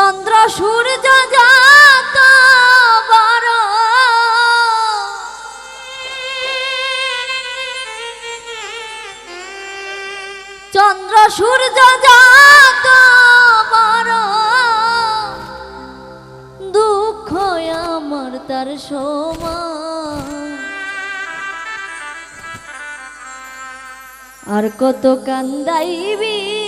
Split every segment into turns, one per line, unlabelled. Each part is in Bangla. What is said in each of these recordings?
চন্দ্র সূর্য যাত চন্দ্র সূর্য যাত দুঃখ আমার তার সময় আর কত কান্দাইবি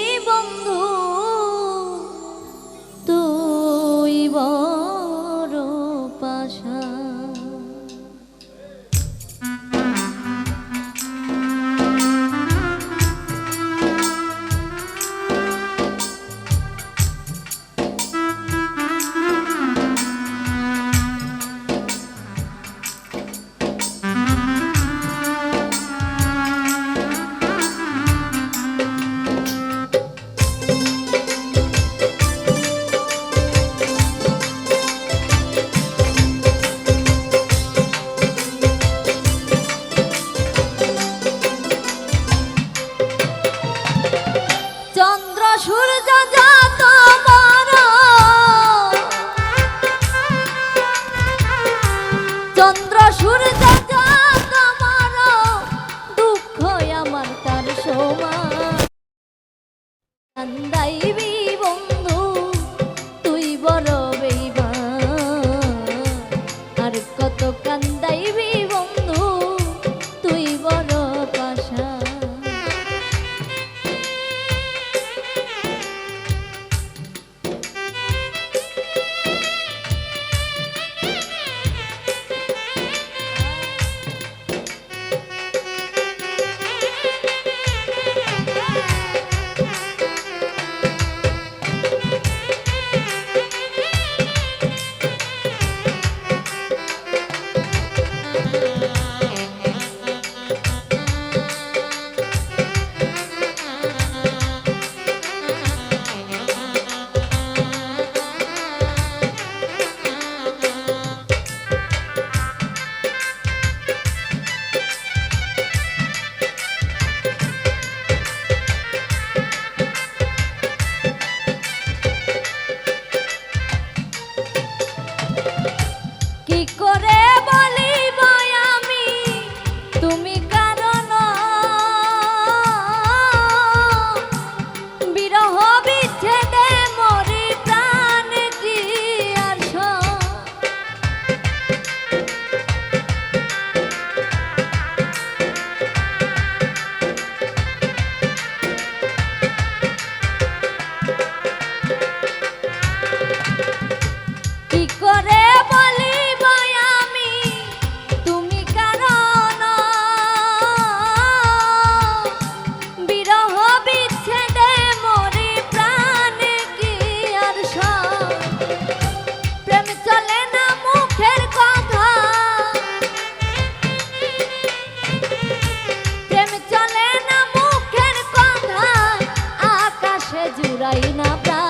ফুরাই না প্রা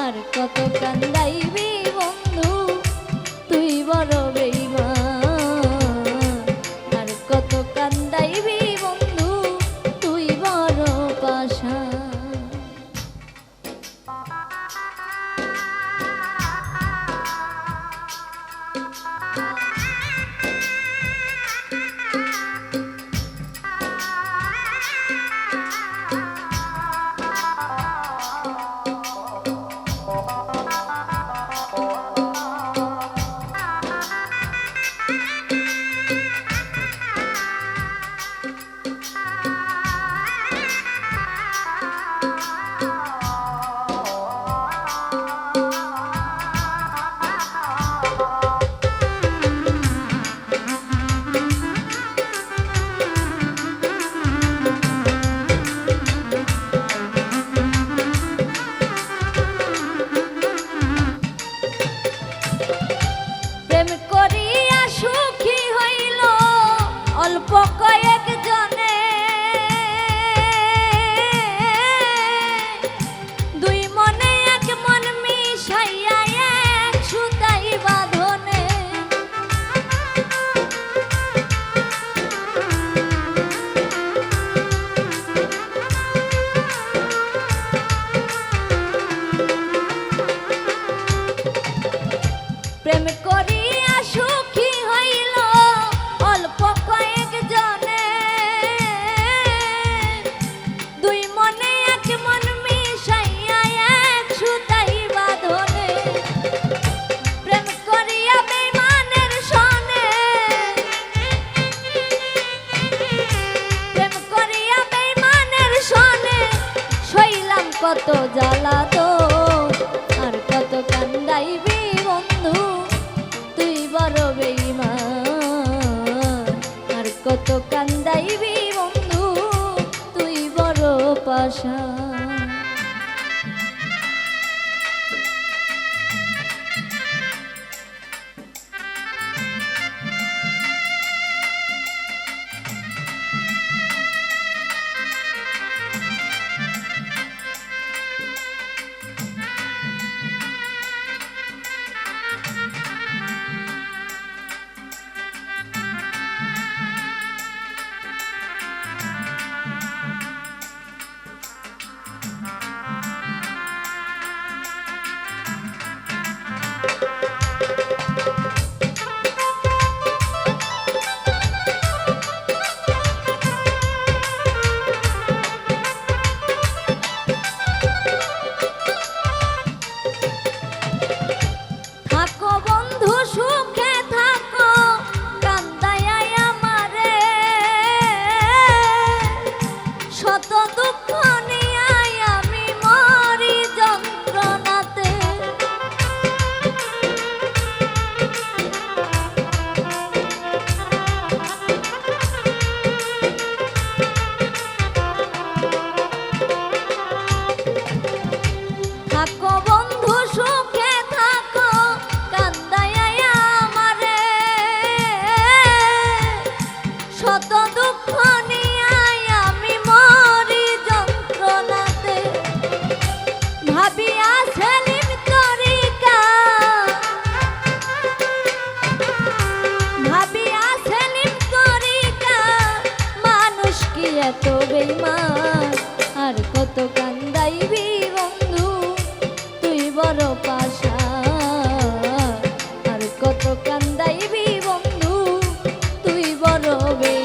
আর কত কান্দাইবি কত জ্বালা এত বেমার আর কত কান্দাইবি বন্ধু, তুই বড় পাশা। আর কত কান্দাইবি বন্ধু, তুই বড় বেই